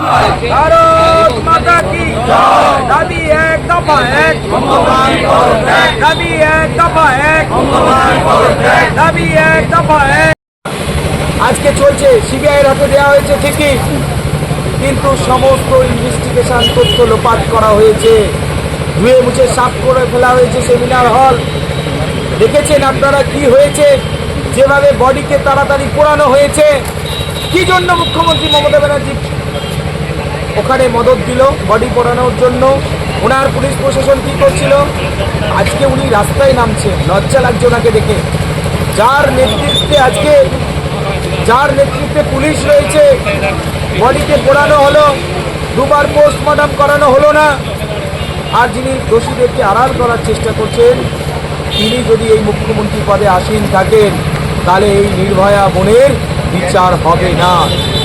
ভারত মাতা কি দাবি এক দফা এক। দাবি এক দফা এক। দাবি এক দফা এক। আজকে চলছে সিবিআইয়ের হাতে দেওয়া হয়েছে ঠিকই কিন্তু সমস্ত ইনভেস্টিগেশন তথ্য লোপাট করা হয়েছে। ধুয়ে মুছে সাফ করে ফেলা হয়েছে সেমিনার হল। দেখেছেন আপনারা কি হয়েছে? যেভাবে বডিকে তাড়াতাড়ি পোড়ানো হয়েছে। কি জন্য মুখ্যমন্ত্রী মমতা ব্যানার্জি ওখানে মদত দিল বডি পোড়ানোর জন্য। ওনার পুলিশ প্রশাসন কি করছিল? আজকে উনি রাস্তায় নামছে লজ্জা লাগছে ওনাকে দেখে। যার নেতৃত্বে আজকে, যার নেতৃত্বে পুলিশ রয়েছে, বডিকে পোড়ানো হলো, দুবার পোস্টমর্টম করানো হলো না। আর যিনি দোষীদেরকে আড়াল করার চেষ্টা করছেন, তিনি যদি এই মুখ্যমন্ত্রী পদে আসীন থাকেন, তাহলে এই নির্ভয়া বোনের বিচার হবে না।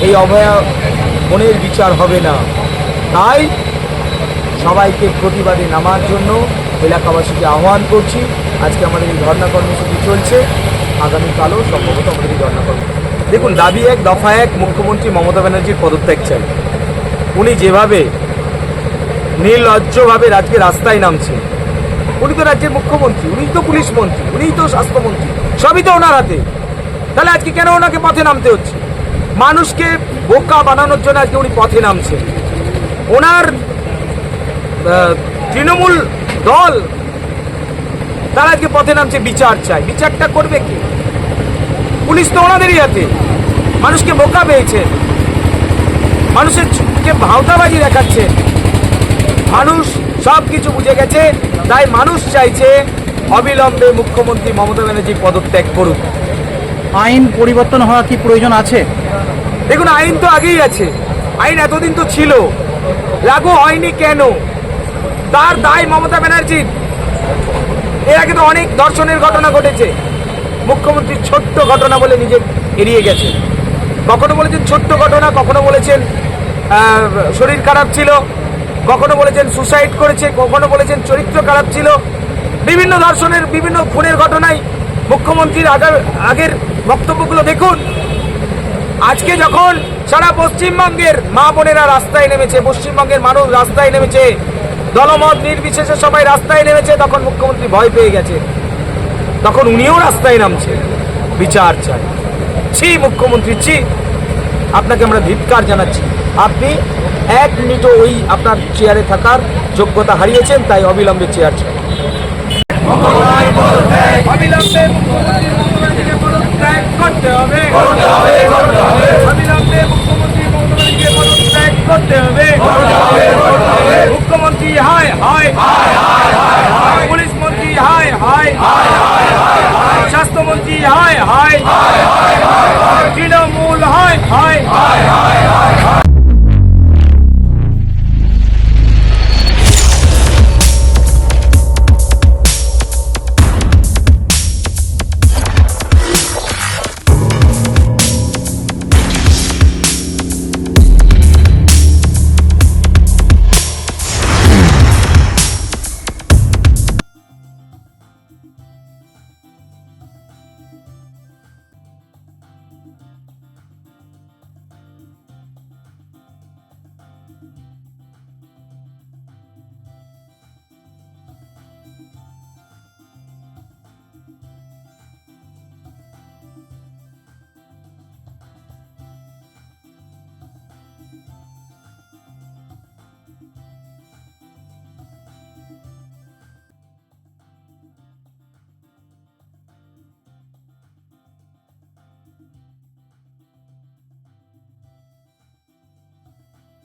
এই অভয়া বোনের বিচার হবে না। তাই সবাইকে প্রতিবাদে নামার জন্য এলাকাবাসীকে আহ্বান করছি। আজকে আমাদের এই ধর্ণা কর্মসূচি চলছে। আগামীকালও সম্ভবত আমাদের এই ধর্ণা কর্মসূচি। দেখুন, দাবি এক, দফা এক, মুখ্যমন্ত্রী মমতা ব্যানার্জির পদত্যাগ চাই। উনি যেভাবে নির্লজ্জভাবে রাজ্যে রাস্তায় নামছে উনি তো রাজ্যের মুখ্যমন্ত্রী, উনি তো পুলিশ মন্ত্রী, উনিই তো স্বাস্থ্যমন্ত্রী, সবই তো ওনার হাতে। তাহলে আজকে কেন ওনাকে পথে নামতে হচ্ছে? মানুষকে বোকা বানানোর জন্য আজকে উনি পথে নামছে। ওনার তৃণমূল দল, তারা আজকে পথে নামছে, বিচার চায়। বিচারটা করবে কি? পুলিশ তো ওনাদেরই হাতে। মানুষকে বোকা পেয়েছে। মানুষের কে ভাওতাবাজি দেখাচ্ছে। মানুষ সব কিছু বুঝে গেছে। তাই মানুষ চাইছে অবিলম্বে মুখ্যমন্ত্রী মমতা ব্যানার্জি পদত্যাগ করুক। আইন পরিবর্তন হওয়া কি প্রয়োজন আছে? দেখুন, আইন তো আগেই আছে। আইন এতদিন তো ছিল। লাগু হয়নি কেন? তার দায় মমতা ব্যানার্জির। এর আগে তো অনেক ধর্ষণের ঘটনা ঘটেছে। মুখ্যমন্ত্রী ছোট্ট ঘটনা বলে নিজে এড়িয়ে গেছে কখনো বলেছেন ছোট্ট ঘটনা, কখনো বলেছেন শরীর খারাপ ছিল। কখনো বলেছেন সুসাইড করেছে, কখনো বলেছেন চরিত্র খারাপ ছিল। বিভিন্ন ধর্ষণের, বিভিন্ন খুনের ঘটনায় মুখ্যমন্ত্রীর আগের আগের বক্তব্যগুলো দেখুন। আজকে যখন সারা পশ্চিমবঙ্গের মা বোনেরা রাস্তায় নেমেছে, পশ্চিমবঙ্গের মানুষ রাস্তায় নেমেছে, দলমত নির্বিশেষে সবাই রাস্তায় নেমেছে, তখন মুখ্যমন্ত্রী ভয় পেয়ে গেছে। তখন উনিও রাস্তায় নামছে। বিচার চাই ছি, মুখ্যমন্ত্রী, ছি। আপনাকে আমরা ধিৎকার জানাচ্ছি। আপনি এক মিনিটও ওই আপনার চেয়ারে থাকার যোগ্যতা হারিয়েছেন, তাই অবিলম্বে চেয়ার চাই অবিলম্বে মুখ্যমন্ত্রী পদত্যাগ করতে হবে। অবিলম্বে মুখ্যমন্ত্রী মমতা ব্যানার্জিকে পদত্যাগ করতে হবে। মুখ্যমন্ত্রী হায় হায়। পুলিশ মন্ত্রী হায় হায়। স্বাস্থ্যমন্ত্রী হায় হায়। তৃণমূল হায় হায়।